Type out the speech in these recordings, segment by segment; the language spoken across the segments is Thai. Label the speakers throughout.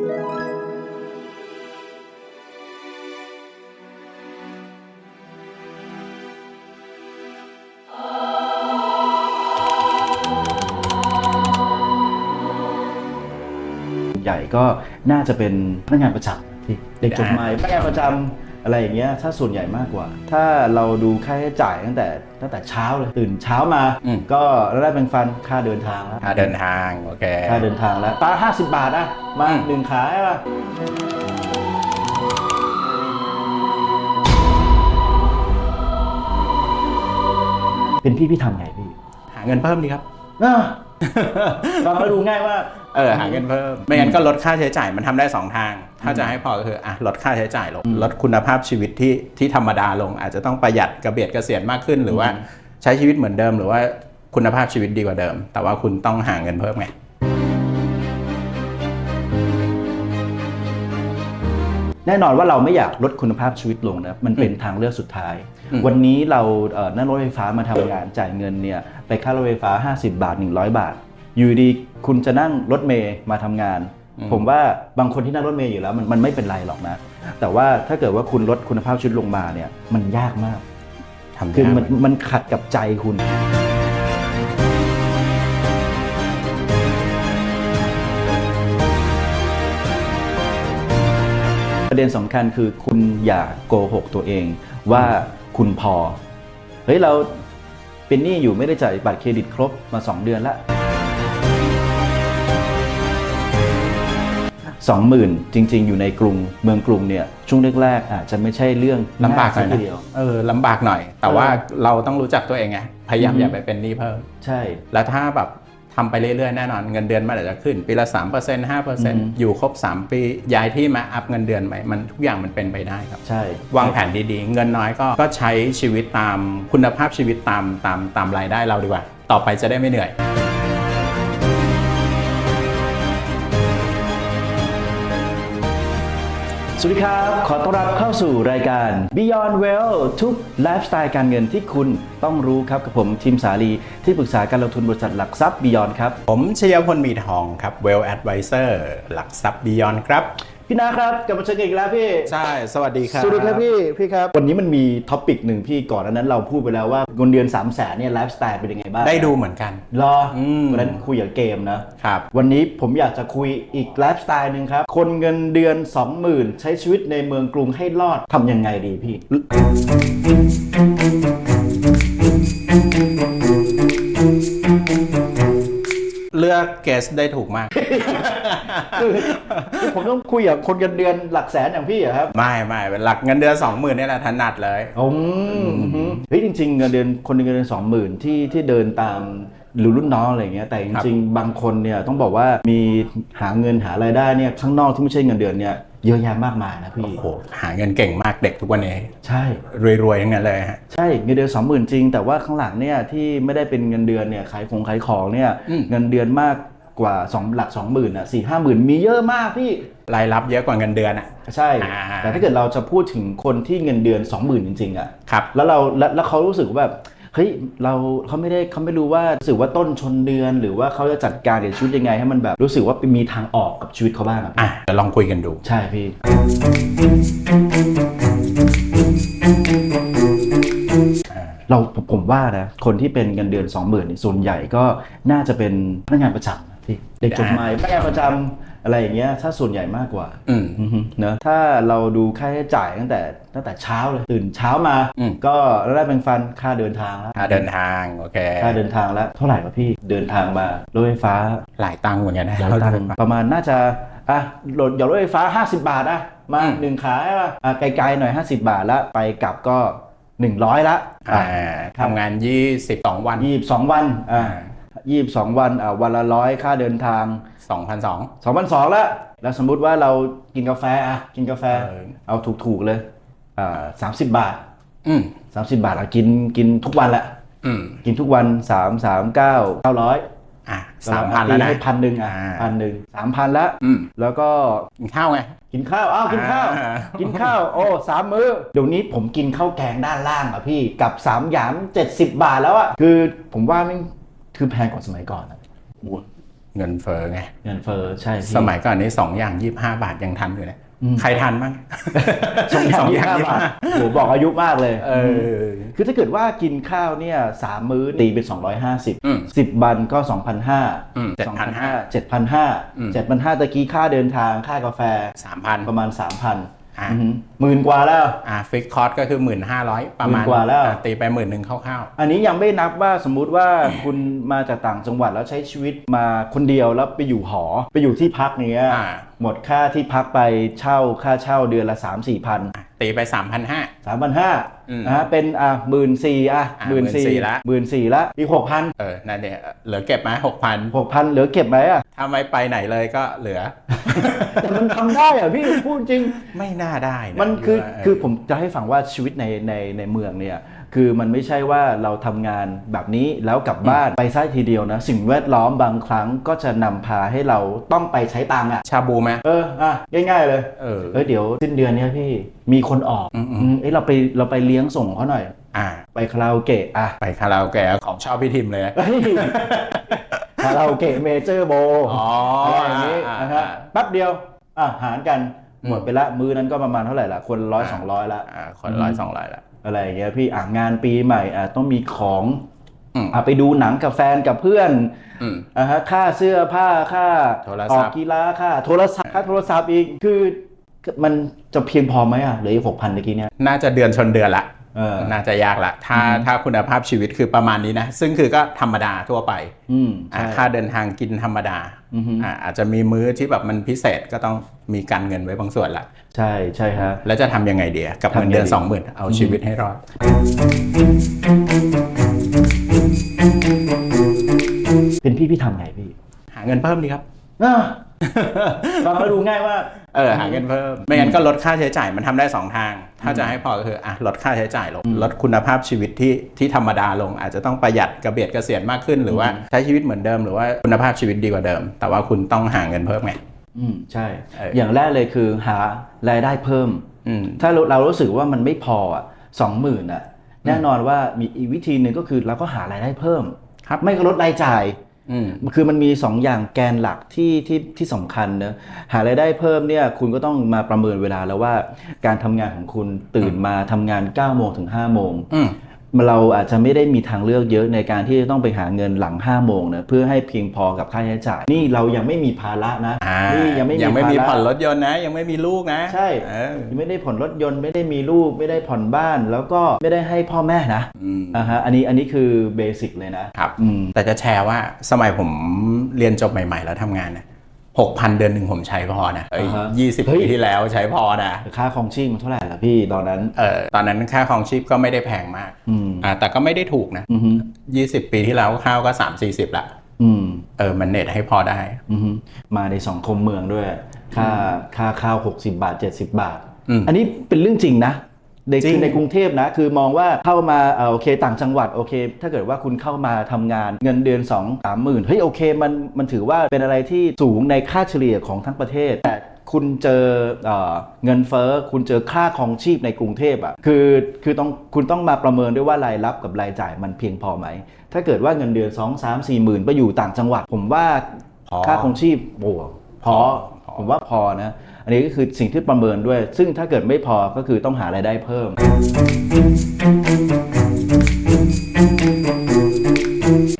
Speaker 1: ใหญ่ก็น่าจะเป็นพนักงานประจำที่เด็กจบใหม่พนักงานประจำ อะไรอย่างเงี้ยถ้าส่วนใหญ่มากกว่า ถ้าเราดูค่าใช้จ่ายตั้งแต่ตั้งแต่เช้าเลยตื่นเช้ามา
Speaker 2: อืม
Speaker 1: ก็ได้เป็นฟันค่าเดินทางแล้ว
Speaker 2: ค่าเดินทางโอเค
Speaker 1: ค่าเดินทางแล้วปลาห้าสิบบาทอะมา
Speaker 2: อืม
Speaker 1: หนึ่งขาใช่ปะเป็นพี่พี่ทำไงพี่
Speaker 2: หาเงินเพิ่มดีครับ
Speaker 1: อะฟังแล้วดูง่ายมาก
Speaker 2: เออหาเงินเพิ่ม ไม่งั้นก็ลดค่าใช้จ่ายมันทำได้สองทาง ถ้าจะให้พอก็คืออะลดค่าใช้จ่ายลง
Speaker 1: อืม
Speaker 2: ลดคุณภาพชีวิตที่ที่ธรรมดาลง อาจจะต้องประหยัดกระเบียดเกษียณมากขึ้น หรือว่า
Speaker 1: อืม
Speaker 2: ใช้ชีวิตเหมือนเดิม หรือว่าคุณภาพชีวิตดีกว่าเดิม แต่ว่าคุณต้องหาเงินเพิ่มไง
Speaker 1: แน่นอนว่าเราไม่อยากลดคุณภาพชีวิตลงนะมันเป็นทางเลือกสุดท้าย
Speaker 2: อืม
Speaker 1: วันนี้เราเอ่อนั่งรถไฟฟ้ามาทำงานจ่ายเงินเนี่ยไปค่ารถไฟฟ้า 50 บาท 100 บาท อยู่ดีคุณจะนั่งรถเมย์มาทำงาน ผมว่าบางคนที่นั่งรถเมย์อยู่แล้วมันมันไม่เป็นไรหรอกนะ แต่ว่าถ้าเกิดว่าคุณลดคุณภาพชีวิตลงมาเนี่ยมันยากมาก
Speaker 2: ทำ
Speaker 1: คือมันมันขัดกับใจคุณ ประเด็นสำคัญคือคุณอย่าโกหกตัวเองว่าคุณพอ เฮ้ย เราเป็นหนี้อยู่ไม่ได้จ่ายบัตรเครดิตครบมา 2 เดือนแล้ว 20,000 จริง ๆ อยู่ในกรุงเมืองกรุงเนี่ยช่วงแรกๆอาจจะไม่ใช่เรื่อง
Speaker 2: ลำบากหน่อยนะ
Speaker 1: เอ
Speaker 2: อลำบากหน่อย แต่ว่าเราต้องรู้จักตัวเองไงพยายาม
Speaker 1: อ
Speaker 2: ย่าไปเป็นหนี้เพิ่ม
Speaker 1: ใช่
Speaker 2: แล้วถ้าแบบทำไปเรื่อยๆ แน่นอนเงินเดือนมันอาจจะขึ้น ปีละ 3% 5%ออ,อยู่ครบ 3 ปีย้ายที่มาอัพเงินเดือนใหม่มันทุกอย่างมันเป็นไปได้ครับ
Speaker 1: ใช่
Speaker 2: วางแผนดีๆ เงินน้อยก็ก็ใช้ชีวิตตามคุณภาพชีวิตตามตามตามรายได้เราดีกว่า ต่อไปจะได้ไม่เหนื่อย
Speaker 1: สวัสดีครับ ขอต้อนรับเข้าสู่รายการ Beyond Well ทุกไลฟ์สไตล์การเงินที่คุณต้องรู้ครับกับผมทีมสาลีที่ปรึกษาการลงทุนบริษัทหลักทรัพย์ Beyond ครับ
Speaker 2: ผมชยพลมีทองครับ Well Advisor หลักทรัพย์ Beyond ครับ
Speaker 1: พี่นาครับกลับมาเจอกันอีกแล้วพี่
Speaker 2: ใช่ สวัสดีครับ
Speaker 1: สวัสดีครับพี่พี่ครับ วันนี้มันมีท็อปิกหนึ่งพี่ก่อนอันนั้นเราพูดไปแล้วว่าเงินเดือน 3 0 0แสนเนี่ยไลฟ์สไตล์เป็นยังไงบ้าง
Speaker 2: ได้ดูเหมือนกัน
Speaker 1: รอ
Speaker 2: อืม
Speaker 1: วันนั้นคุยกับเกมนะ
Speaker 2: ครับ
Speaker 1: วันนี้ผมอยากจะคุยอีกไลฟ์สไตล์หนึ่งครับ คนเงินเดือน 20,000 ใช้ชีวิตในเมืองกรุงให้รอดทำยังไงดีพี่
Speaker 2: อกเกสได้ถูกมาก
Speaker 1: คือคือผมต้องคุยกับคนเงินเดือนหลักแสนอย่างพี่อะครับ
Speaker 2: ไม่ไม่เป็นหลักเงินเดือน20,000นี่แหละถนัดเลย
Speaker 1: อืมเฮ้ยจริงๆเงินเดือนคนหนึ่งเงินเดือนสองหมื่นที่ที่เดินตามหรือรุ่นน้องอะไรอย่างเงี้ยแต่จ
Speaker 2: ครับ
Speaker 1: ริงๆบางคนเนี่ยต้องบอกว่ามีหาเงินหารายได้เนี่ยข้างนอกที่ไม่ใช่เงินเดือนเนี่ย เยอะแยะมากมายนะพี่
Speaker 2: โอ้โหหาเงินเก่งมากเด็กทุกวันนี้
Speaker 1: ใช่
Speaker 2: รวยๆทั้งนั้นเลยฮะ
Speaker 1: ใช่เงินเดือนสองหมื่นจริง แต่ว่าข้างหลังเนี่ยที่ไม่ได้เป็นเงินเดือนเนี่ยขายของขายของเนี่ย
Speaker 2: อืม
Speaker 1: เงินเดือนมากกว่าสองหลักสองหมื่นอะสี่ห้าหมื่นมีเยอะมากพี่
Speaker 2: รายรับเยอะกว่าเงินเดือนอะ
Speaker 1: ใช่
Speaker 2: อ่า
Speaker 1: แต่ถ้าเกิดเราจะพูดถึงคนที่เงินเดือนสองหมื่นจริงๆอะ
Speaker 2: ครับ
Speaker 1: แล้วเราแล้วแล้วเขารู้สึกว่าแบบ เฮ้ยเราเขาไม่ได้เขาไม่รู้ว่ารู้สึกว่าต้นชนเดือน หรือว่าเขาจะจัดการกับชีวิตยังไง ให้มันแบบรู้สึกว่ามีทางออกกับชีวิตเขาบ้างอะ
Speaker 2: อะเดี๋ยวลองคุยกันดู
Speaker 1: ใช่พี่ เราผมผมว่านะคนที่เป็นเงินเดือน 20,000นี่ส่วนใหญ่ก็น่าจะเป็นพนักงานประจำนะพี่เด็กจบใหม่พนักงานประจำ อะไรอย่างเงี้ยถ้าส่วนใหญ่มากกว่า
Speaker 2: อืม
Speaker 1: อือฮึเนอะถ้าเราดูค่าใช้จ่ายตั้งแต่ตั้งแต่เช้าเลยตื่นเช้ามา
Speaker 2: อืม
Speaker 1: ก็ได้เป็นฟันค่าเดินทางแล้ว
Speaker 2: ค่าเดินทางโอเค
Speaker 1: ค่าเดินทางแล้วเท่าไหร่วะพี่เดินทางมารถไฟฟ้า
Speaker 2: หลายตังค์เหมือนกันนะ
Speaker 1: หลายตังค์ประมาณน่าจะอะโหลดหยอดรถไฟฟ้า 50 บาทอะมา
Speaker 2: อืม
Speaker 1: หนึ่งขาใช่ป่ะอะไกลๆหน่อย 50 บาทละไปกลับก็ 100 ละ
Speaker 2: อ่าทำงาน 22 วัน
Speaker 1: ยี่สิบสองวันอ่า ยี่สิบสองวันอะวันละร้อยค่าเดินทาง
Speaker 2: 2,200
Speaker 1: สองพันสองละแล้วสมมุติว่าเรากินกาแฟอะกินกาแฟ
Speaker 2: เออ
Speaker 1: เอาถูกๆเลยอ่าสามสิบบาท
Speaker 2: อืม
Speaker 1: สามสิบบาทอะกินกินทุกวันแหละ
Speaker 2: อืม
Speaker 1: กินทุกวันสามสามเก้าเก้าร้อย
Speaker 2: อะสามพันแล้วนะ
Speaker 1: ให้พันหนึ่งอะ
Speaker 2: อ่า
Speaker 1: พันหนึ่งสามพันละ
Speaker 2: อืม
Speaker 1: แล้วก็
Speaker 2: กินข้าวไง
Speaker 1: กินข้าวอ้าวกินข้าว
Speaker 2: อ่า
Speaker 1: กินข้าว โอ้สามมื้อเดี๋ยวนี้ผมกินข้าวแกงด้านล่างอะพี่กับสามหยามเจ็ดสิบบาทแล้วอะคือผมว่ามัน คือแพงกว่าสมัยก่อนอะ
Speaker 2: โอ้โหเงินเฟ้อไง
Speaker 1: เงินเฟ้อใช่พี่
Speaker 2: สมัยก่อนนี้สองอย่างยี่ห้าบาทยังทันอยู่เลย
Speaker 1: อืม
Speaker 2: ใครทันบ้าง
Speaker 1: สองอย่างยี่ห้าบาทโหบอกอายุมากเลย
Speaker 2: เออ
Speaker 1: คือถ้าเกิดว่ากินข้าวเนี่ยสามมื้อตีเป็น 250
Speaker 2: อืม
Speaker 1: 10 บันก็ 2,500
Speaker 2: อืม
Speaker 1: 2,500 7,500
Speaker 2: อืม
Speaker 1: 7,500ตะกี้ค่าเดินทางค่ากาแฟ
Speaker 2: สามพัน
Speaker 1: ประมาณ 3,000
Speaker 2: อะ
Speaker 1: อือหือหมื่นกว่าแล้ว
Speaker 2: อ่าฟิกคอร์สก็คือหมื่นห้าร้อยประมาณ
Speaker 1: หมื่นกว่าแล้ว
Speaker 2: อะตีไปหมื่นหนึ่งคร่าว
Speaker 1: อันนี้ยังไม่นับว่าสมมุติว่าคุณมาจากต่างจังหวัดแล้วใช้ชีวิตมาคนเดียวแล้วไปอยู่หอไปอยู่ที่พักเนี้ย
Speaker 2: อ่า
Speaker 1: หมดค่าที่พักไปเช่าค่าเช่าเดือนละ3 4พัน
Speaker 2: ๆอะตีไปสามพันห้า
Speaker 1: สามพันห้า
Speaker 2: อืม
Speaker 1: นะฮะเป็นอะหมื่นสี่อะ
Speaker 2: อะ
Speaker 1: หมื่นสี่
Speaker 2: 14,000ละ
Speaker 1: หมื่นสี่ละอีกหกพัน
Speaker 2: เออนั่นเนี่ยเหลือเก็บไหมหกพัน
Speaker 1: หกพันเหลือเก็บไหมอะ
Speaker 2: ถ้าไม่ไปไหนเลยก็เหลือ
Speaker 1: แต่มันทำได้อะพี่พูดจริง
Speaker 2: ไม่น่าได้ะ
Speaker 1: มันคือ
Speaker 2: ว่าเคื
Speaker 1: อผมจะให้ฟังว่าชีวิตในในในเมืองเนี่ยคือมันไม่ใช่ว่าเราทำงานแบบนี้แล้วกลับบ้านไปซ้ายทีเดียวนะ สิ่งแวดล้อมบางครั้งก็จะนำพาให้เราต้องไปใช้ตังค์อะ
Speaker 2: ชาบูไหม
Speaker 1: เอออะง่ายๆเลย
Speaker 2: เออ
Speaker 1: เออเดี๋ยวสิ้นเดือนเนี้ยพี่มีคนออก
Speaker 2: อืมๆ
Speaker 1: อืม เอ้ยเราไปเราไปเลี้ยงส่งเขาหน่อย
Speaker 2: อ่า
Speaker 1: ไปคาราโอเกะอะ
Speaker 2: ไปคาราโอเกะของชอบพี่ทิมเลยนะ
Speaker 1: เฮ้ย คาราโอเกะเมเจอร์โบ
Speaker 2: อ๋อ
Speaker 1: อะไรอย่างนี้
Speaker 2: อ่า
Speaker 1: นะฮะ
Speaker 2: อ่า
Speaker 1: แป๊บเดียวอะหารกัน
Speaker 2: อืม
Speaker 1: หมดไปละมือนั้นก็ประมาณเท่าไหร่ละคนร้อยสองร้อยละ
Speaker 2: อ่าคนร้อยสองร้อยละ
Speaker 1: อะไรอย่างเงี้ยพี่อะงานปีใหม่อะต้องมีของ
Speaker 2: อืม
Speaker 1: อะไปดูหนังกับแฟนกับเพื่อน
Speaker 2: อืม
Speaker 1: อะฮะค่าเสื้อผ้าค่า
Speaker 2: โทรศัพท์
Speaker 1: ออกกีฬาค่าโทรศัพท์ค่าโทรศัพท์อีกคือมันจะเพียงพอไหมอะเหลืออีกหกพันเมื่อกี้เนี่ย
Speaker 2: น่าจะเดือนชนเดือนละ
Speaker 1: เออ
Speaker 2: น่าจะยากละถ้าถ้าคุณภาพชีวิตคือประมาณนี้นะ ซึ่งคือก็ธรรมดาทั่วไป
Speaker 1: อืม
Speaker 2: อะ
Speaker 1: ใช่
Speaker 2: ค่าเดินทางกินธรรมดา
Speaker 1: อือฮึ
Speaker 2: อะอาจจะมีมื้อที่แบบมันพิเศษก็ต้องมีการเงินไว้บางส่วนละ
Speaker 1: ใช่ใช่ฮะ
Speaker 2: แล้วจะทำยังไงเดียกับ
Speaker 1: ทำยังไง
Speaker 2: เงินเดือน
Speaker 1: ดี
Speaker 2: สองหมื่นเอาชีวิตให้รอด
Speaker 1: เป็นพี่พี่ทำไงพี่
Speaker 2: หาเงินเพิ่มดีครับ
Speaker 1: อะฟังแล้วดูง่ายมาก
Speaker 2: เออหาเงินเพิ่ม ไม่งั้นก็ลดค่าใช้จ่ายมันทำได้สองทาง ถ้าจะให้พอก็คืออะลดค่าใช้จ่ายลงลดคุณภาพชีวิตที่ที่ธรรมดาลง อาจจะต้องประหยัดกระเบียดกระเสียนมากขึ้น หรือว่าใช้ชีวิตเหมือนเดิมหรือว่าคุณภาพชีวิตดีกว่าเดิม แต่ว่าคุณต้องหาเงินเพิ่มไง
Speaker 1: อืมใช่
Speaker 2: เออ
Speaker 1: อ
Speaker 2: อย่าง
Speaker 1: แรกเลยคือหารายได้เพิ่ม
Speaker 2: อืม
Speaker 1: ถ้าเราเรารู้สึกว่ามันไม่พออะสองหมื่นอะแน่นอนว่ามีอีกวิธีหนึ่งก็คือเราก็หารายได้เพิ่ม
Speaker 2: ครับ
Speaker 1: ไม่ก็ลดรายจ่าย
Speaker 2: อืม
Speaker 1: คือมันมี2อย่างแกนหลักที่ที่ที่สำคัญเนอะหารายได้เพิ่มเนี่ยคุณก็ต้องมาประเมินเวลาแล้วว่า การทำงานของคุณตื่นมาทำงาน9โมงถึง5โมง
Speaker 2: อืม
Speaker 1: เราอาจจะไม่ได้มีทางเลือกเยอะในการที่จะต้องไปหาเงินหลัง5โมงนะเพื่อให้เพียงพอกับค่าใช้จ่าย นี่เรายังไม่มีภาระนะ
Speaker 2: อ่า
Speaker 1: นี่ยังไม่มี
Speaker 2: ยังไม่มี
Speaker 1: ภาระ
Speaker 2: ผ่อนรถยนต์นะ ยังไม่มีลูกนะ
Speaker 1: ใช่
Speaker 2: เออ
Speaker 1: ยังไม่ได้ผ่อนรถยนต์ไม่ได้มีลูกไม่ได้ผ่อนบ้าน แล้วก็ไม่ได้ให้พ่อแม่นะ
Speaker 2: อืม
Speaker 1: อ่าฮะอันนี้อันนี้คือเบสิกเลยนะครับ อืม
Speaker 2: แต่จะแชร์ว่าสมัยผมเรียนจบใหม่ ๆ แล้วทำงานนะ หกพันเดือนหนึ่งผมใช้พอนะเอ้ย
Speaker 1: อ่าฮะ
Speaker 2: ยี่สิบ
Speaker 1: เฮ้ย
Speaker 2: ปีที่แล้วใช้พอนะ
Speaker 1: ค่าครองชีพมันเท่าไหร่ล่ะพี่ตอนนั้น
Speaker 2: เออตอนนั้นค่าครองชีพก็ไม่ได้แพงมาก
Speaker 1: อืม
Speaker 2: อ่าแต่ก็ไม่ได้ถูกนะ
Speaker 1: อือฮึ
Speaker 2: ยี่สิบปีที่แล้วข้าวก็สามสี่สิบละ
Speaker 1: อืม
Speaker 2: เออมันเน็ตให้พอได้
Speaker 1: อือฮึมาในสังคมเมืองด้วย ค่าค่าข้าว60บาท70บาท
Speaker 2: อืม
Speaker 1: อันนี้เป็นเรื่องจริงนะ ใน
Speaker 2: จริง
Speaker 1: คือในกรุงเทพนะ คือมองว่าเข้ามาเอ่อโอเคต่างจังหวัดโอเค ถ้าเกิดว่าคุณเข้ามาทำงานเงินเดือน2 3หมื่นเฮ้ยโอเคมันมันถือว่าเป็นอะไรที่สูงในค่าเฉลี่ยของทั้งประเทศ แต่คุณเจอเออเงินเฟ้อคุณเจอค่าครองชีพในกรุงเทพอะคือคือต้องคุณต้องมาประเมินด้วยว่ารายรับกับรายจ่ายมันเพียงพอไหม ถ้าเกิดว่าเงินเดือน 2 3 4หมื่นไปอยู่ต่างจังหวัด ผมว่า
Speaker 2: พอ
Speaker 1: ค่าครองชีพโอ้พอ
Speaker 2: พอ
Speaker 1: ผมว่าพอนะ อันนี้ก็คือสิ่งที่ประเมินด้วย ซึ่งถ้าเกิดไม่พอก็คือต้องหารายได้เพิ่ม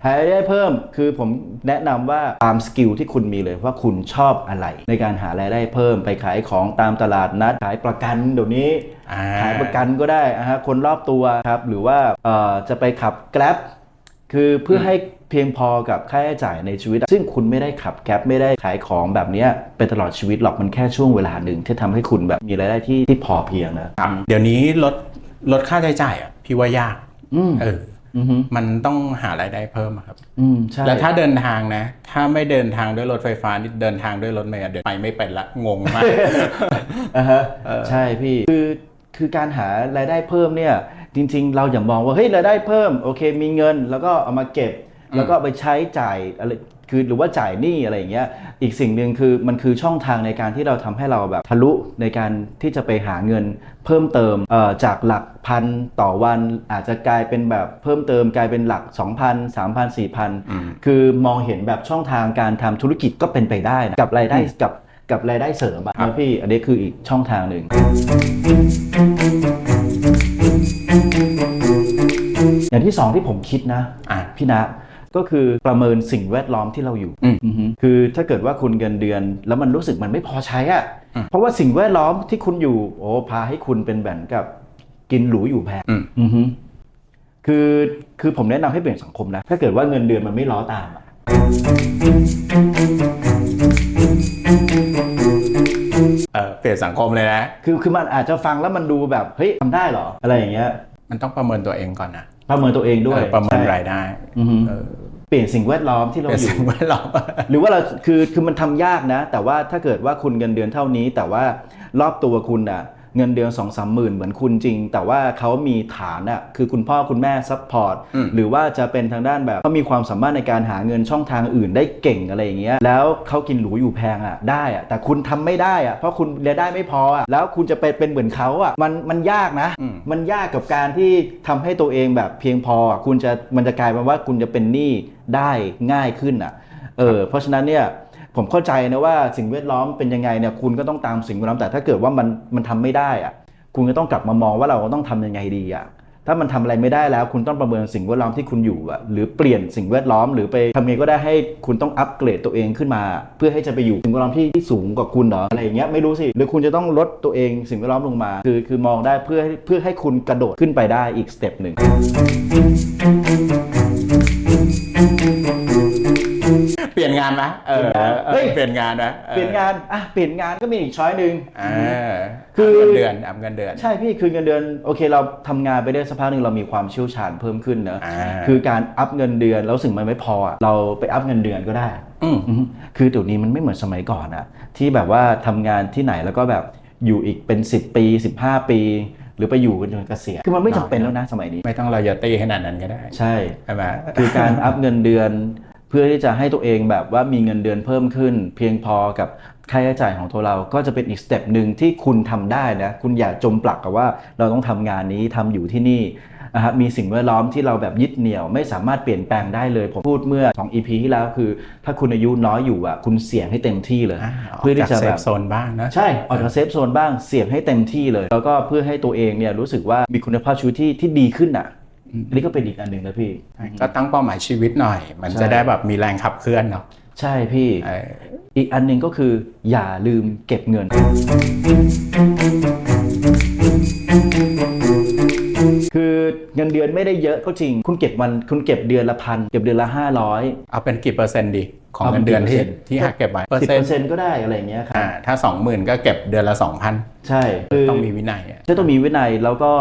Speaker 1: หารายได้เพิ่มคือผมแนะนำว่าตามสกิลที่คุณมีเลยว่าคุณชอบอะไร ในการหารายได้เพิ่มไปขายของตามตลาดนัดขายประกันเดี๋ยวนี้
Speaker 2: อ่า
Speaker 1: ขายประกันก็ได้นะฮะคนรอบตัวครับ หรือว่าเอ่อจะไปขับ Grab คือเพื่อให้ เพียงพอกับค่าใช้จ่ายในชีวิต ซึ่งคุณไม่ได้ขับแกร็บไม่ได้ขายของแบบเนี้ยไปตลอดชีวิตหรอกมันแค่ช่วงเวลาหนึ่งที่ทำให้คุณแบบมีรายได้ที่ที่พอเพียงนะครับ
Speaker 2: เดี๋ยวนี้ลดลดค่าใช้จ่ายอะพี่ว่ายาก
Speaker 1: อืม
Speaker 2: เออ
Speaker 1: อือฮึ
Speaker 2: มันต้องหารายได้เพิ่มอะครับ
Speaker 1: อืมใช่
Speaker 2: แล้วถ้าเดินทางนะ ถ้าไม่เดินทางด้วยรถไฟฟ้านี่เดินทางด้วยรถเมล์อะเดินไปไม่เป็นละงงมาก
Speaker 1: อ่าฮะใช่พี่คือคือการหารายได้เพิ่มเนี่ย จริง ๆ เราอย่ามองว่าเฮ้ยรายได้เพิ่มโอเค มีเงินแล้วก็เอามาเก็บ แล้วก็เอาไปใช้จ่ายอะไรคือหรือว่าจ่ายหนี้อะไรอย่างเงี้ยอีกสิ่งหนึ่งคือมันคือช่องทางในการที่เราทำให้เราแบบทะลุในการที่จะไปหาเงินเพิ่มเติมเอ่อจากหลักพันต่อวันอาจจะกลายเป็นแบบเพิ่มเติมกลายเป็นหลัก 2,000 3,000 4,000 คือมองเห็นแบบช่องทางการทำธุรกิจก็เป็นไปได้นะกับรายได้กับกับรายได้เสริมอะนะพี่อันนี้คืออีกช่องทางหนึ่งอย่างที่สองที่ผมคิดนะ
Speaker 2: อะ
Speaker 1: พี่นะ ก็คือประเมินสิ่งแวดล้อมที่เราอยู่
Speaker 2: อืม
Speaker 1: อือฮึคือถ้าเกิดว่าคุณเงินเดือน แล้วมันรู้สึกมันไม่พอใช้อะ
Speaker 2: อืม
Speaker 1: เพราะว่าสิ่งแวดล้อมที่คุณอยู่โอ้พาให้คุณเป็นแบบกับกินหรูอยู่แพง
Speaker 2: อืม
Speaker 1: อือฮึคือคือผมแนะนำให้เปลี่ยนสังคมนะ ถ้าเกิดว่าเงินเดือนมันไม่ล้อตามอะ
Speaker 2: เออเปลี่ยนสังคมเลยนะ
Speaker 1: คือคือมันอาจจะฟังแล้วมันดูแบบเฮ้ยทำได้เหรออะไรอย่างเงี้ย
Speaker 2: มันต้องประเมินตัวเองก่อนนะ
Speaker 1: ประเมินตัวเองด้วย
Speaker 2: เออประเมิน
Speaker 1: ใช่
Speaker 2: รายได้
Speaker 1: อือฮึ
Speaker 2: เออ
Speaker 1: เปลี่ยนสิ่งแวดล้อมที่เรา
Speaker 2: เปลี่ยน
Speaker 1: อยู่
Speaker 2: สิ่งแวดล้อม
Speaker 1: หรือว่าเราคือคือมันทำยากนะ แต่ว่าถ้าเกิดว่าคุณเงินเดือนเท่านี้ แต่ว่ารอบตัวคุณอะ เงินเดือน2องสามหมื่นเหมือนคุณจริง แต่ว่าเขามีฐานอะคือคุณพ่อคุณแม่ซัพพอร์ต
Speaker 2: อืม
Speaker 1: หรือว่าจะเป็นทางด้านแบบเขามีความสามารถในการหาเงินช่องทางอื่นได้เก่งอะไรอย่างเงี้ยแล้วเขากินหรูอยู่แพงอะได้อะแต่คุณทำไม่ได้อะเพราะคุณรายได้ไม่พออะแล้วคุณจะไปเป็นเหมือนเขาอะมันมันยากนะ
Speaker 2: อืม
Speaker 1: มันยากกับการที่ทำให้ตัวเองแบบเพียงพออะคุณจะมันจะกลายเป็นว่าคุณจะเป็นหนี้ได้ง่ายขึ้นอะเออเพราะฉะนั้นเนี่ย ผมเข้าใจนะว่าสิ่งแวดล้อมเป็นยังไงเนี่ยคุณก็ต้องตามสิ่งแวดล้อมแต่ถ้าเกิดว่ามันมันทำไม่ได้อะคุณก็ต้องกลับมามองว่าเราต้องทำยังไงดีอะถ้ามันทำอะไรไม่ได้แล้ว คุณต้องประเมินสิ่งแวดล้อมที่คุณอยู่อะหรือเปลี่ยนสิ่งแวดล้อม หรือไปทำไงก็ได้ให้คุณต้องอัปเกรดตัวเองขึ้นมา เพื่อให้จะไปอยู่สิ่งแวดล้อมที่ที่สูงกว่าคุณเหรออะไรอย่างเงี้ยไม่รู้สิหรือคุณจะต้องลดตัวเองสิ่งแวดล้อมลงมา คือคือมองได้เพื่อเพื่อให้คุณกระโดดขึ้นไปได้อีกสเต็ปหนึ่ง
Speaker 2: เปลี่ยนงานไหมเออ
Speaker 1: เฮ้ย
Speaker 2: เปลี่ยนงานนะออ
Speaker 1: เปลี่ยนงานอะเปลี่ยนงานก็มีอีกช้อยหนึ่ง
Speaker 2: อ่า
Speaker 1: คือ
Speaker 2: เงินเดือนอัพเงินเดือน
Speaker 1: ใช่พี่คือเงินเดือนโอเคเราทำงานไปได้สักพักหนึ่งเรามีความเชี่ยวชาญเพิ่มขึ้นเนอะ
Speaker 2: อ่า
Speaker 1: คือการอัพเงินเดือนแล้วสิ่งมันไม่พออะเราไปอัพเงินเดือนก็ได้
Speaker 2: อืม
Speaker 1: อือฮึคือเดี๋ยวนี้มันไม่เหมือนสมัยก่อนอะที่แบบว่าทำงานที่ไหนแล้วก็แบบอยู่อีกเป็น 10 ปี 15 ปีหรือไปอยู่กันจนเกษียณคือมันไม่จำเป็นแล้วนะสมัยนี้
Speaker 2: ไม่ต้องรอยตี้ขนาดนั้นก็ได้
Speaker 1: ใช่
Speaker 2: ใช่ไหม
Speaker 1: คือการอัพเงินเดือน เพื่อที่จะให้ตัวเองแบบว่ามีเงินเดือนเพิ่มขึ้น เพียงพอกับค่าใช้จ่ายของตัวเราก็จะเป็นอีกสเต็ปหนึ่งที่คุณทำได้นะคุณอย่าจมปลักกับว่าเราต้องทำงานนี้ทำอยู่ที่นี่นะฮะมีสิ่งแวดล้อมที่เราแบบยึดเหนี่ยว ไม่สามารถเปลี่ยนแปลงได้เลย ผมพูดเมื่อ 2 EP ที่แล้วคือ ถ้าคุณอายุน้อยอยู่อะคุณเสี่ยงให้เต็มที่เลย
Speaker 2: อ่า
Speaker 1: เพื่อที่จะ
Speaker 2: กจากเซ
Speaker 1: แบ
Speaker 2: ฟ
Speaker 1: บ
Speaker 2: โซนบ้างนะ
Speaker 1: ใช่ออกจากเซฟโซนบ้างเสี่ยงให้เต็มที่เลย แล้วก็เพื่อให้ตัวเองเนี่ยรู้สึกว่ามีคุณภาพชีวิตที่ที่ดีขึ้นอะ อันนี้ก็เป็นอีกอันหนึ่งนะพี่
Speaker 2: ก็ตั้งเป้าหมายชีวิตหน่อย มัน
Speaker 1: ใช่
Speaker 2: จะได้แบบมีแรงขับเคลื่อนเนาะ
Speaker 1: ใช่พี่
Speaker 2: เออ
Speaker 1: อีกอันหนึ่งก็คือ อย่าลืมเก็บเงิน คือเงินเดือนไม่ได้เยอะก็จริง คุณเก็บวันคุณเก็บเดือนละพันเก็บเดือนละห้าร้อย
Speaker 2: เอาเป็นกี่เปอร์เซ็นต์ดี ของ
Speaker 1: เอา
Speaker 2: เงินเดือนที่
Speaker 1: กี่เปอร์เซ็นต์
Speaker 2: ที่หักเก็บไว้เปอร์
Speaker 1: สิบ
Speaker 2: เซ็น
Speaker 1: เปอ
Speaker 2: ต์
Speaker 1: ร์เซ็นต์ก็ได้อะไรอย่างเงี้ยครับ
Speaker 2: อ่าถ้าสองหมื่นก็เก็บเดือนละสองพัน
Speaker 1: ใช่ คือ
Speaker 2: ต้องมีวินัยอะ
Speaker 1: จะต้องมีวินัยแล้วก็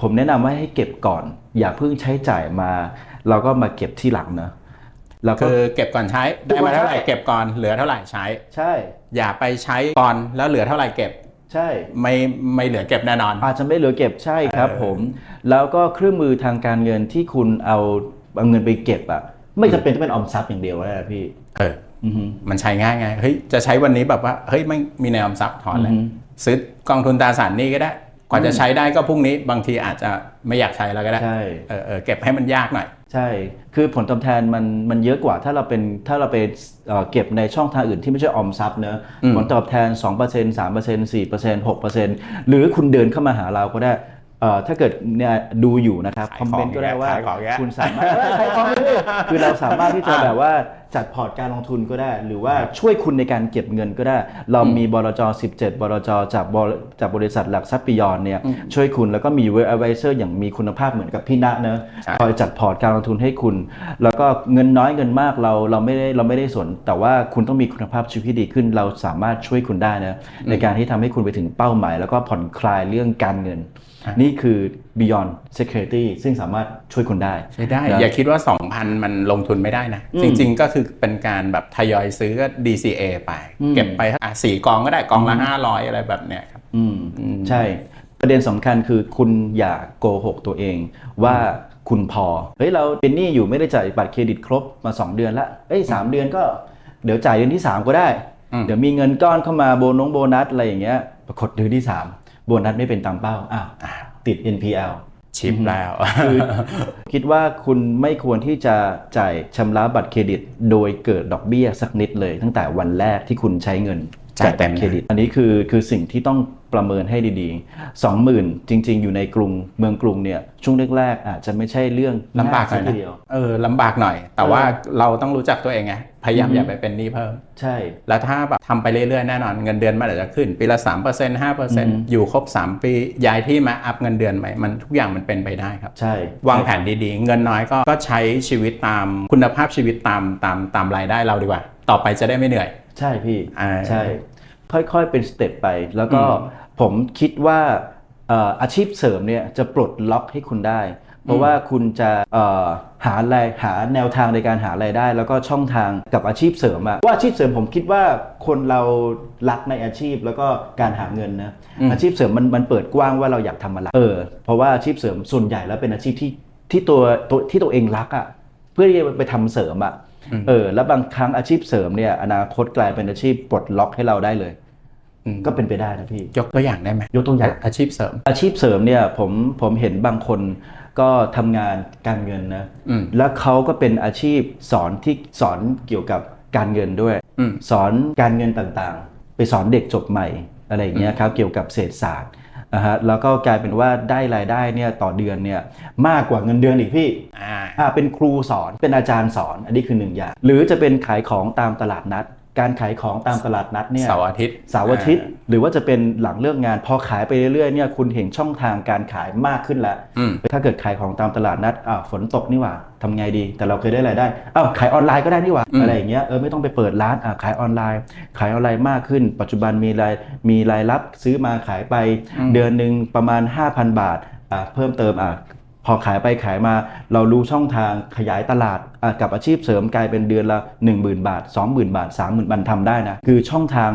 Speaker 1: ผมแนะนำว่าให้เก็บก่อน อย่าเพิ่งใช้จ่ายมา เราก็มาเก็บที่หลังนะแล้วก็
Speaker 2: คือเก็บก่อนใช้
Speaker 1: เก็บ
Speaker 2: ได้
Speaker 1: ก่อน
Speaker 2: มาเท่าไหร่
Speaker 1: ใช้
Speaker 2: เก็บก่อนเหลือเท่าไหร่ใช้
Speaker 1: ใช่
Speaker 2: อย่าไปใช้ก่อนแล้วเหลือเท่าไหร่เก็บ
Speaker 1: ใช่
Speaker 2: ไม่ไม่เหลือเก็บแน่นอน
Speaker 1: อาจจะไม่เหลือเก็บใช่ครับ
Speaker 2: เออ
Speaker 1: ผม แล้วก็เครื่องมือทางการเงินที่คุณเอาเอาเงินไปเก็บอะไม่จำเป็นต้องเป็นออมทรัพย์อย่างเดียวนะพี่
Speaker 2: เออ
Speaker 1: อือฮึ
Speaker 2: มันใช้ง่ายไงเฮ้ยจะใช้วันนี้แบบว่าเฮ้ยไม่มีแนวออมทรัพย์ถอนเลย
Speaker 1: อือฮึ
Speaker 2: ซื้อกองทุนตราสารหนี้ก็ได้ กว่าจะใช้ได้ก็พรุ่งนี้บางทีอาจจะไม่อยากใช้แล้วก็ได้
Speaker 1: ใช่
Speaker 2: เออเออเก็บให้มันยากหน่อย
Speaker 1: ใช่ คือผลตอบแทนมันมันเยอะกว่าถ้าเราเป็นถ้าเราไปเอ่อเก็บในช่องทางอื่นที่ไม่ใช่ออมทรัพย์เนอะ
Speaker 2: อืม
Speaker 1: ผลตอบแทน 2% 3% 4% 6%หรือคุณเดินเข้ามาหาเราก็ได้เอ่อ ถ้าเกิดเนี่ยดูอยู่นะครับคอมเมนต์ก็ได้ว่า
Speaker 2: ขายของแยะ
Speaker 1: คุณสามารถเอ้ยขายของเลยคือเราสามารถที่จะแบบว่าจัดพอร์ตการลงทุนก็ได้ หรือว่าช่วยคุณในการเก็บเงินก็ได้ เรามีบลจ 17 บลจจากบลจากบริษัทหลักทรัพย์ปิยอนเนี่ยช่วยคุณแล้วก็มีเว a ไ v เซอร์อย่างมีคุณภาพเหมือนกับพี่ณเนอะ
Speaker 2: ใช่
Speaker 1: คอยจัดพอร์ตการลงทุนให้คุณ แล้วก็เงินน้อยเงินมากเราเราไม่ได้เราไม่ได้สน แต่ว่าคุณต้องมีคุณภาพชีวิตที่ดีขึ้น เราสามารถช่วยคุณได้นะในการที่ทำให้คุณไปถึงเป้าหมาย แล้วก็ผ่อนคลายเรื่องการเงิน นี่คือ Beyond Security ซึ่งสามารถช่วยคุณได้
Speaker 2: ใช้ได้
Speaker 1: นะ
Speaker 2: อย่าคิดว่า 2,000 มันลงทุนไม่ได้นะ
Speaker 1: อืม
Speaker 2: จริงๆ ก็คือเป็นการแบบทยอยซื้อก็ DCA ไป
Speaker 1: อืม
Speaker 2: เก็บไปอะสี่กองก็ได้กองละ 500 อะไรแบบเนี้ยครับ
Speaker 1: อืม ใช่ ประเด็นสำคัญคือคุณอย่าโกหกตัวเอง ว่าคุณพอ เฮ้ย เราเป็นหนี้อยู่ไม่ได้จ่ายบัตรเครดิตครบมา 2 เดือนละเอ้ยสามเดือนก็เดี๋ยวจ่ายเดือนที่ 3 ก็ได้
Speaker 2: อืม
Speaker 1: เดี๋ยวมีเงินก้อนเข้ามาโบนงโบนัสอะไรอย่างเงี้ยปรากฏเดือนที่ 3 โบนัสไม่เป็นตามเป้าอ้าวติด NPL
Speaker 2: ชิปแล้ว
Speaker 1: คือคิดว่าคุณไม่ควรที่จะจ่ายชำระบัตรเครดิต โดยเกิดดอกเบี้ยสักนิดเลย ตั้งแต่วันแรกที่คุณใช้เงิน
Speaker 2: จ่ายเต็ม
Speaker 1: บัตรเครดิต อันนี้คือคือสิ่งที่ต้องประเมินให้ดีๆ 20,000 จริง ๆ อยู่ในกรุงเมืองกรุงเนี่ยช่วงแรกๆอาจจะไม่ใช่เรื่อง
Speaker 2: ลำบากหน่อย
Speaker 1: สัที
Speaker 2: นะ
Speaker 1: เดียว
Speaker 2: เออลำบากหน่อย แต่ว่าเราต้องรู้จักตัวเองไงพยายามอย่าไปเป็นหนี้เพิ่ม
Speaker 1: ใช่
Speaker 2: แล้วถ้าแบบทำไปเรื่อยๆ แน่นอนเงินเดือนมันอาจจะขึ้น ปีละ 3% 5%อยู่ครบ 3 ปีย้ายที่มาอัพเงินเดือนใหม่มันทุกอย่างมันเป็นไปได้ครับ
Speaker 1: ใช่
Speaker 2: วางแผนดีๆ เงินน้อยก็ก็ใช้ชีวิตตามคุณภาพชีวิตตามตามตามรายได้เราดีกว่า ต่อไปจะได้ไม่เหนื่อย
Speaker 1: ใช่พี่
Speaker 2: อ่า
Speaker 1: ใช่ ค่อยๆเป็นสเต็ปไป แล้วก็
Speaker 2: อืม
Speaker 1: ผมคิดว่าเอ่ออาชีพเสริมเนี่ยจะปลดล็อกให้คุณได้ เพราะว่าคุณจะเอ่อหารายหาแนวทางในการหารายได้ แล้วก็ช่องทางกับอาชีพเสริมอะว่าอาชีพเสริมผมคิดว่าคนเรารักในอาชีพแล้วก็การหาเงินนะ
Speaker 2: อืม
Speaker 1: อาชีพเสริมมันมันเปิดกว้างว่าเราอยากทำอะไรเออเพราะว่าอาชีพเสริมส่วนใหญ่แล้วเป็นอาชีพที่ที่ตัวตัวที่ตัวเองรักอะ เพื่อที่จะไปทำเสริมอะ เออแล้วบางครั้งอาชีพเสริมเนี่ยอนาคตกลายเป็นอาชีพปลดล็อกให้เราได้เลย
Speaker 2: อืม
Speaker 1: ก็เป็นไปได้นะพี่
Speaker 2: ยกตัวอย่างได้ไหม
Speaker 1: ยกตัวอย่าง
Speaker 2: อาชีพเสริม
Speaker 1: อาชีพเสริมเนี่ยผมผมเห็นบางคนก็ทำงานการเงินนะ
Speaker 2: อืม
Speaker 1: แล้วเขาก็เป็นอาชีพสอนที่สอนเกี่ยวกับการเงินด้วย
Speaker 2: อืม
Speaker 1: สอนการเงินต่างๆ ไปสอนเด็กจบใหม่อะไรอย่างเงี้ยครับเกี่ยวกับเศรษฐศาสตร์ นะฮะแล้วก็กลายเป็นว่าได้รายได้เนี่ยต่อเดือนเนี่ยมากกว่าเงินเดือนอีกพี่
Speaker 2: อ่า
Speaker 1: อ่าเป็นครูสอนเป็นอาจารย์สอน อันนี้คือหนึ่งอย่าง หรือจะเป็นขายของตามตลาดนัด การขายของตามตลาดนัดเนี่ย
Speaker 2: เสาร์อาทิตย์
Speaker 1: เสาร์อาทิตย์ หรือว่าจะเป็นหลังเลิกงาน พอขายไปเรื่อยๆเนี่ยคุณเห็นช่องทางการขายมากขึ้นแล้ว
Speaker 2: อืม
Speaker 1: ถ้าเกิดขายของตามตลาดนัดอ้าวฝนตกนี่หว่าทำไงดี แต่เราเคยได้รายได้อ้าวขายออนไลน์ก็ได้นี่หว่า
Speaker 2: อืม
Speaker 1: อะไรอย่างเงี้ยเออไม่ต้องไปเปิดร้านอ่าขายออนไลน์ ขายออนไลน์มากขึ้น ปัจจุบันมีรายมีรายรับซื้อมาขายไปเดือนหนึ่งประมาณ 5,000 บาทอ่าเพิ่มเติมอ่า พอขายไปขายมาเรารู้ช่องทางขยายตลาดอะกับอาชีพเสริมกลายเป็นเดือนละ 10,000 บาท 20,000 บาท 30,000มันทำได้นะคือช่องทาง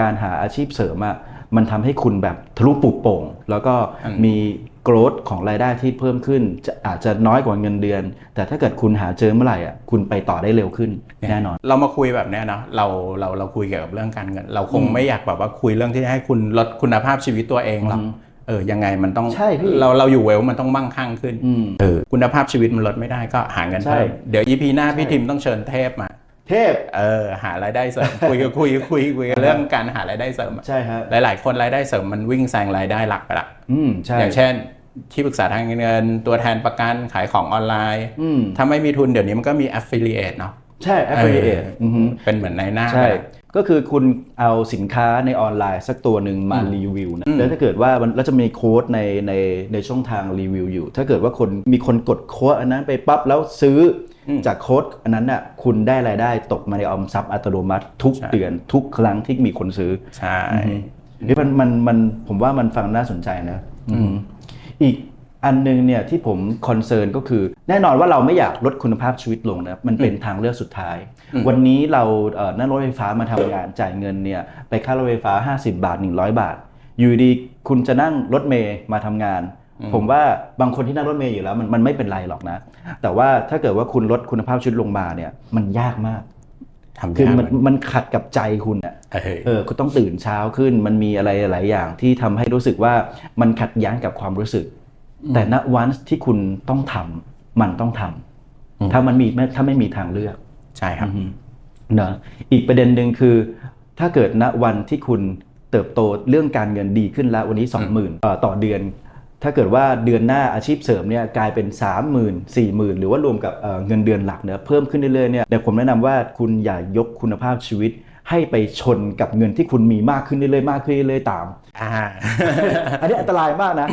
Speaker 1: การหาอาชีพเสริมอะมันทำให้คุณแบบทะลุปลุกโป่ง แล้วก็
Speaker 2: อืม
Speaker 1: มีโกรธของรายได้ที่เพิ่มขึ้นจะอาจจะน้อยกว่าเงินเดือน แต่ถ้าเกิดคุณหาเจอเมื่อไหร่อะคุณไปต่อได้เร็วขึ้นแน่นอน
Speaker 2: เรามาคุยแบบเนี้ยเนาะเราเราเราคุยเกี่ยวกับเรื่องการเงิน เราคงไม่อยากแบบว่าคุยเรื่องที่จะให้คุณลดคุณภาพชีวิตตัวเองหรอก
Speaker 1: อืม
Speaker 2: เออยังไงมันต้อง
Speaker 1: ใช่พี่
Speaker 2: เราเราอยู่เวลมันต้องมั่งคั่งขึ้น
Speaker 1: อืม
Speaker 2: เออคุณภาพชีวิตมันลดไม่ได้ก็หาเงิน
Speaker 1: ใช่
Speaker 2: เพิ่มเดี๋ยวอีพีหน้าพี่ทิมต้องเชิญเทพมา
Speaker 1: เทพ
Speaker 2: เออหารายได้เสริมคุยกับคุยคุยคุยกันเรื่องการหารายได้เสริมอะ
Speaker 1: ใช่ฮะ
Speaker 2: หลาย ๆ คนรายได้เสริมมันวิ่งแซงรายได้หลักไปละ
Speaker 1: อืมใช่
Speaker 2: อย่างเช่นที่ปรึกษาทางการเงิน ตัวแทนประกันขายของออนไลน์
Speaker 1: อืม
Speaker 2: ถ้าไม่มีทุนเดี๋ยวนี้มันก็มี affiliate เนาะ
Speaker 1: ใช่ affiliate
Speaker 2: เอออ
Speaker 1: อฮึ
Speaker 2: เป็นเหมือนในหน้า
Speaker 1: ใช่
Speaker 2: ไปละ
Speaker 1: ก็คือคุณเอาสินค้าในออนไลน์สักตัวหนึ่งมารีวิวนะ
Speaker 2: อืม
Speaker 1: แล้วถ้าเกิดว่ามันแล้วจะมีโค้ดในในในช่องทางรีวิวอยู่ ถ้าเกิดว่าคนมีคนกดโค้ดอันนั้นไปปั๊บแล้วซื้ออจากโค้ดอันนั้นน่ะคุณได้รายได้ตกมาในออมทรัพย์อัตโนมัติ ทุกเดือนทุกครั้งที่มีคนซื้อ
Speaker 2: ใช่
Speaker 1: นี่มันมันมันผมว่ามันฟังน่าสนใจนะอืมอีกอันหนึงเนี่ยที่ผมคอนเซิร์นก็คือ แน่นอนว่าเราไม่อยากลดคุณภาพชีวิตลงนะมันเป็นทางเลือกสุดท้าย วันนี้เราเอ่อนั่งรถไฟฟ้ามาทำงานจ่ายเงินเนี่ยไปค่ารถไฟฟ้า 50 บาท 100 บาท อยู่ดีคุณจะนั่งรถเมย์มาทำงาน ผมว่าบางคนที่นั่งรถเมย์อยู่แล้วมันมันไม่เป็นไรหรอกนะ แต่ว่าถ้าเกิดว่าคุณลดคุณภาพชีวิตลงมาเนี่ยมันยากมาก
Speaker 2: ทำ
Speaker 1: คือยา
Speaker 2: ก
Speaker 1: มันมันขัดกับใจคุณอะ
Speaker 2: เออ
Speaker 1: เออคุณต้องตื่นเช้าขึ้น มันมีอะไรหลายอย่างที่ทำให้รู้สึกว่ามันขัดแย้งกับความรู้สึก แต่ณวันที่คุณต้องทำมันต้องทำถ้ามันมีถ้าไม่มีทางเลือก
Speaker 2: ใช่ครับ
Speaker 1: เนอะอีกประเด็นหนึ่งคือ ถ้าเกิดณวันที่คุณเติบโตเรื่องการเงินดีขึ้นแล้ววันนี้ 20,000เอ่อต่อเดือน ถ้าเกิดว่าเดือนหน้าอาชีพเสริมเนี่ยกลายเป็น 30,000 40,000 หรือว่ารวมกับเอ่อเงินเดือนหลักเนี่ยเพิ่มขึ้นเรื่อยๆเนี่ยแต่ผมแนะนำว่าคุณอย่ายกคุณภาพชีวิตให้ไปชนกับเงินที่คุณมีมากขึ้นเรื่อยๆมากขึ้นเรื่อยๆตาม
Speaker 2: อ่า
Speaker 1: อันนี้อันตรายมากนะ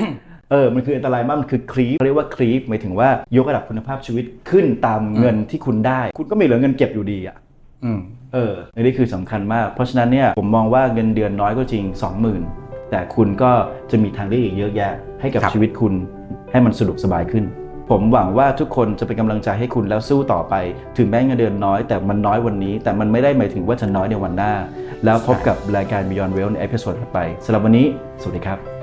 Speaker 1: เออ มันคืออันตรายมาก มันคือครีปเรียกว่าครีปหมายถึงว่ายกระดับคุณภาพชีวิตขึ้นตามเงินที่คุณได้ คุณก็ไม่เหลือเงินเก็บอยู่ดีอะ
Speaker 2: อืม
Speaker 1: เอออันนี้คือสำคัญมาก เพราะฉะนั้นเนี่ยผมมองว่าเงินเดือนน้อยก็จริง 20,000 แต่คุณก็จะมีทางเลือกอีกเยอะแยะ ให้กับ
Speaker 2: ครับ
Speaker 1: ชีวิตคุณให้มันสะดวกสบายขึ้น ผมหวังว่าทุกคนจะเป็นกำลังใจให้คุณแล้วสู้ต่อไป ถึงแม้เงินเดือนน้อยแต่มันน้อยวันนี้ แต่มันไม่ได้หมายถึงว่าจะน้อยในวันหน้า แล้วพบกับรายการ Beyond Well ในเอพิโซดถัดไปสำหรับวันนี้ สวัสดีครับ